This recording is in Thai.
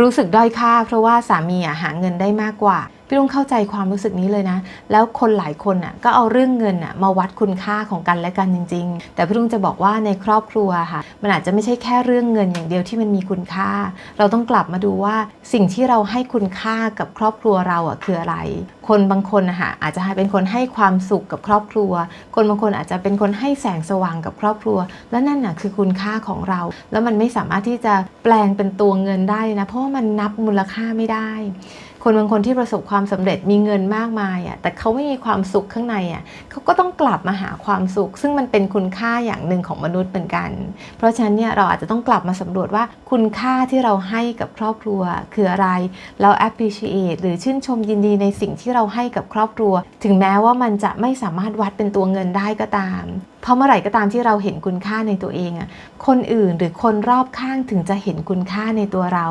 รู้สึกด้อยค่า เพราะว่าสามีอะหาเงินได้มากกว่า พี่ลุงเข้าใจความรู้สึกนี้เลยนะ แล้วคนหลายคนอะก็เอาเรื่องเงินอะมาวัดคุณค่าของกันและกันจริง ๆ แต่พี่ลุงจะบอกว่าในครอบครัวค่ะ มันอาจจะไม่ใช่แค่เรื่องเงินอย่างเดียวที่มันมีคุณค่า เราต้องกลับมาดูว่าสิ่งที่เราให้คุณค่ากับครอบครัวเราอะคืออะไร คนบางคนนะคะอาจจะเป็นคนให้ความสุขกับครอบครัว คนบางคนอาจจะเป็นคนให้แสงสว่างกับครอบครัว และนั่นน่ะคือคุณค่าของเรา แล้วมันไม่สามารถที่จะแปลงเป็นตัวเงินได้นะเพราะว่ามันนับมูลค่าไม่ได้ คนบางคนที่ประสบความสำเร็จมีเงินมากมายอะแต่เขาไม่มีความสุขข้างในอะเขาก็ต้องกลับมาหาความสุข ซึ่งมันเป็นคุณค่าอย่างหนึ่งของมนุษย์เหมือนกัน เพราะฉะนั้นเนี่ยเราอาจจะต้องกลับมาสำรวจว่าคุณค่าที่เราให้กับครอบครัว คืออะไร เรา appreciate หรือชื่นชมยินดีในสิ่งที่เราให้กับครอบครัว ถึงแม้ว่ามันจะไม่สามารถวัดเป็นตัวเงินได้ก็ตามเพราะเมื่อไหร่ก็ตามที่เราเห็นคุณค่าในตัวเองอะคนอื่นหรือคนรอบข้างถึงจะเห็นคุณค่าในตัวเรา